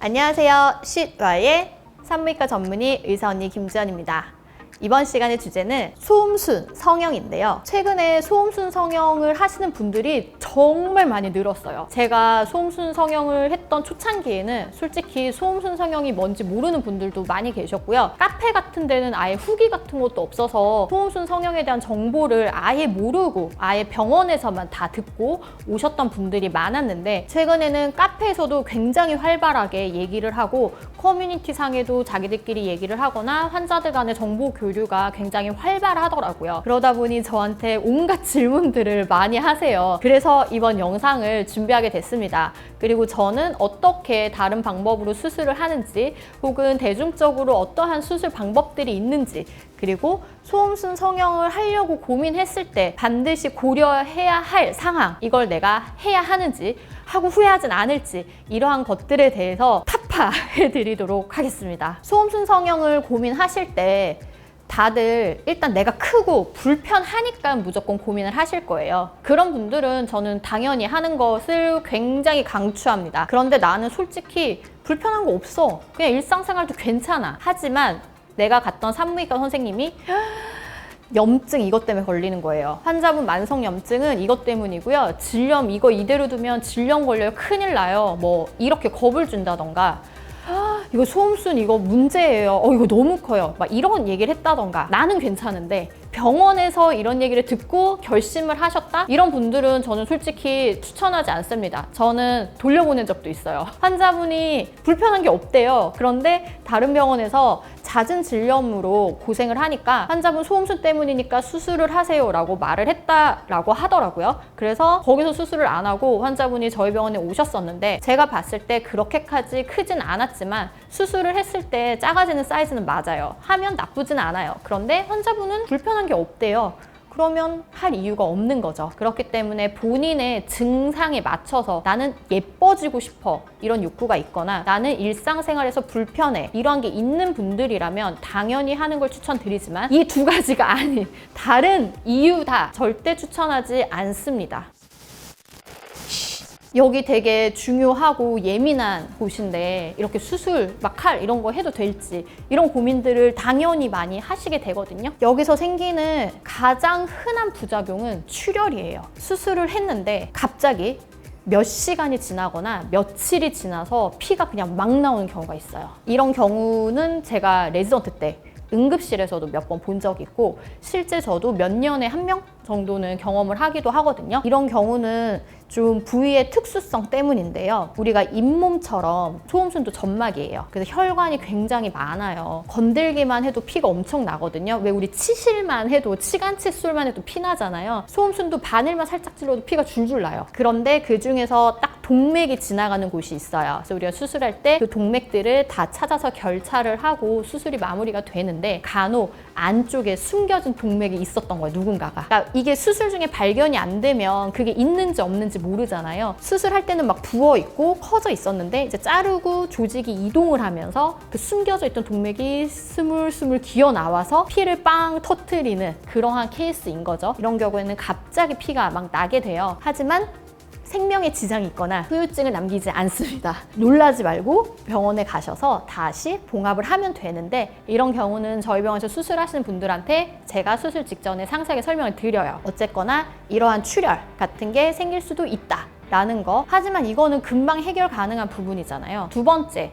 안녕하세요. 쉿와의 산부인과 전문의 의사 언니 김지연입니다. 이번 시간의 주제는 소음순 성형인데요. 최근에 소음순 성형을 하시는 분들이 정말 많이 늘었어요. 제가 소음순 성형을 했던 초창기에는 솔직히 소음순 성형이 뭔지 모르는 분들도 많이 계셨고요. 카페 같은 데는 아예 후기 같은 것도 없어서 소음순 성형에 대한 정보를 아예 모르고 아예 병원에서만 다 듣고 오셨던 분들이 많았는데 최근에는 카페에서도 굉장히 활발하게 얘기를 하고 커뮤니티 상에도 자기들끼리 얘기를 하거나 환자들 간의 정보 교 류가 굉장히 활발하더라고요. 그러다 보니 저한테 온갖 질문들을 많이 하세요. 그래서 이번 영상을 준비하게 됐습니다. 그리고 저는 어떻게 다른 방법으로 수술을 하는지 혹은 대중적으로 어떠한 수술 방법들이 있는지 그리고 소음순 성형을 하려고 고민했을 때 반드시 고려해야 할 상황 이걸 내가 해야 하는지 하고 후회하진 않을지 이러한 것들에 대해서 타파해 드리도록 하겠습니다. 소음순 성형을 고민하실 때 다들 일단 내가 크고 불편하니까 무조건 고민을 하실 거예요. 그런 분들은 저는 당연히 하는 것을 굉장히 강추합니다. 그런데 나는 솔직히 불편한 거 없어. 그냥 일상생활도 괜찮아. 하지만 내가 갔던 산부인과 선생님이 염증 이것 때문에 걸리는 거예요. 환자분 만성 염증은 이것 때문이고요. 질염 이거 이대로 두면 질염 걸려요. 큰일 나요. 뭐 이렇게 겁을 준다던가 아, 이거 소음순 이거 문제예요. 어 이거 너무 커요. 막 이런 얘기를 했다던가 나는 괜찮은데 병원에서 이런 얘기를 듣고 결심을 하셨다? 이런 분들은 저는 솔직히 추천하지 않습니다. 저는 돌려보낸 적도 있어요. 환자분이 불편한 게 없대요. 그런데 다른 병원에서 잦은 질염으로 고생을 하니까 환자분 소음순 때문이니까 수술을 하세요라고 말을 했다라고 하더라고요. 그래서 거기서 수술을 안 하고 환자분이 저희 병원에 오셨었는데 제가 봤을 때 그렇게까지 크진 않았지만 수술을 했을 때 작아지는 사이즈는 맞아요. 하면 나쁘진 않아요. 그런데 환자분은 불편한 게 없대요. 그러면 할 이유가 없는 거죠. 그렇기 때문에 본인의 증상에 맞춰서 나는 예뻐지고 싶어 이런 욕구가 있거나 나는 일상생활에서 불편해 이러한 게 있는 분들이라면 당연히 하는 걸 추천드리지만 이 두 가지가 아닌 다른 이유 다 절대 추천하지 않습니다. 여기 되게 중요하고 예민한 곳인데 이렇게 수술 막 칼 이런 거 해도 될지 이런 고민들을 당연히 많이 하시게 되거든요. 여기서 생기는 가장 흔한 부작용은 출혈이에요. 수술을 했는데 갑자기 몇 시간이 지나거나 며칠이 지나서 피가 그냥 막 나오는 경우가 있어요. 이런 경우는 제가 레지던트 때 응급실에서도 몇 번 본 적이 있고 실제 저도 몇 년에 한 명 정도는 경험을 하기도 하거든요. 이런 경우는 좀 부위의 특수성 때문인데요. 우리가 잇몸처럼 소음순도 점막이에요. 그래서 혈관이 굉장히 많아요. 건들기만 해도 피가 엄청 나거든요. 왜 우리 치실만 해도 치간칫술만 해도 피 나잖아요. 소음순도 바늘만 살짝 찔러도 피가 줄줄 나요. 그런데 그 중에서 딱 동맥이 지나가는 곳이 있어요. 그래서 우리가 수술할 때 그 동맥들을 다 찾아서 결차를 하고 수술이 마무리가 되는데 간혹 안쪽에 숨겨진 동맥이 있었던 거예요. 누군가가. 그러니까 이게 수술 중에 발견이 안 되면 그게 있는지 없는지 모르잖아요. 수술할 때는 막 부어 있고 커져 있었는데 이제 자르고 조직이 이동을 하면서 그 숨겨져 있던 동맥이 스물스물 기어 나와서 피를 빵 터트리는 그러한 케이스인 거죠. 이런 경우에는 갑자기 피가 막 나게 돼요. 하지만 생명에 지장이 있거나 후유증을 남기지 않습니다. 놀라지 말고 병원에 가셔서 다시 봉합을 하면 되는데 이런 경우는 저희 병원에서 수술하시는 분들한테 제가 수술 직전에 상세하게 설명을 드려요. 어쨌거나 이러한 출혈 같은 게 생길 수도 있다. 라는 거. 하지만 이거는 금방 해결 가능한 부분이잖아요. 두 번째,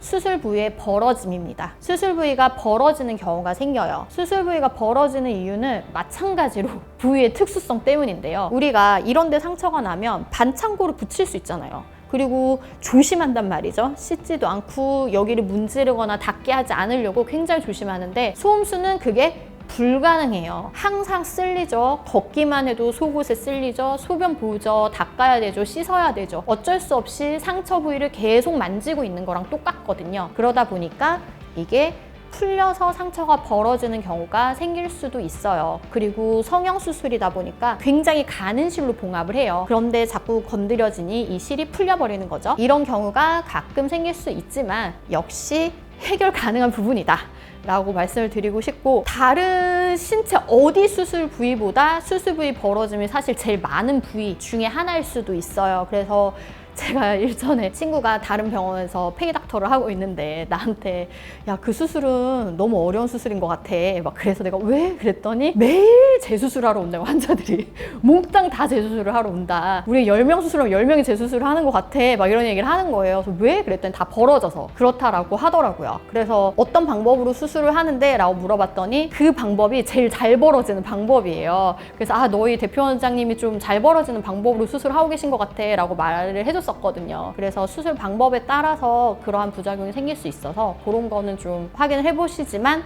수술 부위의 벌어짐입니다. 수술 부위가 벌어지는 경우가 생겨요. 수술 부위가 벌어지는 이유는 마찬가지로 부위의 특수성 때문인데요. 우리가 이런 데 상처가 나면 반창고를 붙일 수 있잖아요. 그리고 조심한단 말이죠. 씻지도 않고 여기를 문지르거나 닿게 하지 않으려고 굉장히 조심하는데 소음수는 그게 불가능해요. 항상 쓸리죠. 걷기만 해도 속옷에 쓸리죠. 소변 보죠. 닦아야 되죠. 씻어야 되죠. 어쩔 수 없이 상처 부위를 계속 만지고 있는 거랑 똑같거든요. 그러다 보니까 이게 풀려서 상처가 벌어지는 경우가 생길 수도 있어요. 그리고 성형 수술이다 보니까 굉장히 가는 실로 봉합을 해요. 그런데 자꾸 건드려지니 이 실이 풀려버리는 거죠. 이런 경우가 가끔 생길 수 있지만 역시 해결 가능한 부분이다. 라고 말씀을 드리고 싶고 다른 신체 어디 수술 부위보다 수술 부위 벌어짐이 사실 제일 많은 부위 중에 하나일 수도 있어요. 그래서 제가 일전에 친구가 다른 병원에서 페이닥터를 하고 있는데 나한테 야 그 수술은 너무 어려운 수술인 것 같아 막 그래서 내가 왜 그랬더니 매일 재수술하러 온다고 환자들이. 몽땅 다 재수술을 하러 온다. 우리 10명 수술하면 10명이 재수술을 하는 것 같아. 막 이런 얘기를 하는 거예요. 그래서 왜? 그랬더니 다 벌어져서. 그렇다라고 하더라고요. 그래서 어떤 방법으로 수술을 하는데? 라고 물어봤더니 그 방법이 제일 잘 벌어지는 방법이에요. 그래서 아 너희 대표원장님이 좀 잘 벌어지는 방법으로 수술하고 계신 것 같아. 라고 말을 해줬었거든요. 그래서 수술 방법에 따라서 그러한 부작용이 생길 수 있어서 그런 거는 좀 확인을 해보시지만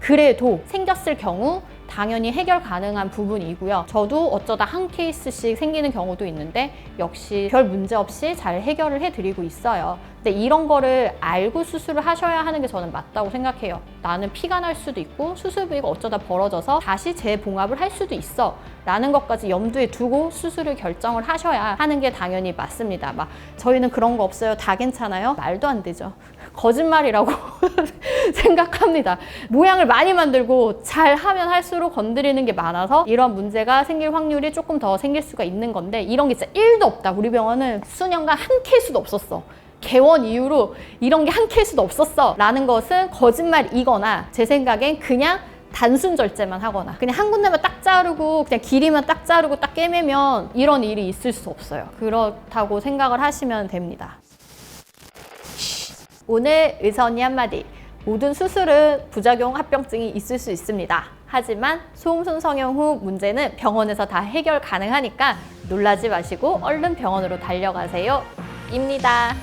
그래도 생겼을 경우 당연히 해결 가능한 부분이고요. 저도 어쩌다 한 케이스씩 생기는 경우도 있는데 역시 별 문제 없이 잘 해결을 해드리고 있어요. 근데 이런 거를 알고 수술을 하셔야 하는 게 저는 맞다고 생각해요. 나는 피가 날 수도 있고 수술 부위가 어쩌다 벌어져서 다시 재봉합을 할 수도 있어. 라는 것까지 염두에 두고 수술을 결정을 하셔야 하는 게 당연히 맞습니다. 막 저희는 그런 거 없어요. 다 괜찮아요. 말도 안 되죠. 거짓말이라고 생각합니다. 모양을 많이 만들고 잘 하면 할수록 건드리는 게 많아서 이런 문제가 생길 확률이 조금 더 생길 수가 있는 건데 이런 게 진짜 1도 없다. 우리 병원은 수년간 한 케이스도 없었어. 개원 이후로 이런 게 한 케이스도 없었어. 라는 것은 거짓말이거나 제 생각엔 그냥 단순 절제만 하거나 그냥 한 군데만 딱 자르고 그냥 길이만 딱 자르고 딱 꿰매면 이런 일이 있을 수 없어요. 그렇다고 생각을 하시면 됩니다. 오늘 언니 한마디. 모든 수술은 부작용 합병증이 있을 수 있습니다. 하지만 소음순 성형 후 문제는 병원에서 다 해결 가능하니까 놀라지 마시고 얼른 병원으로 달려가세요. 입니다.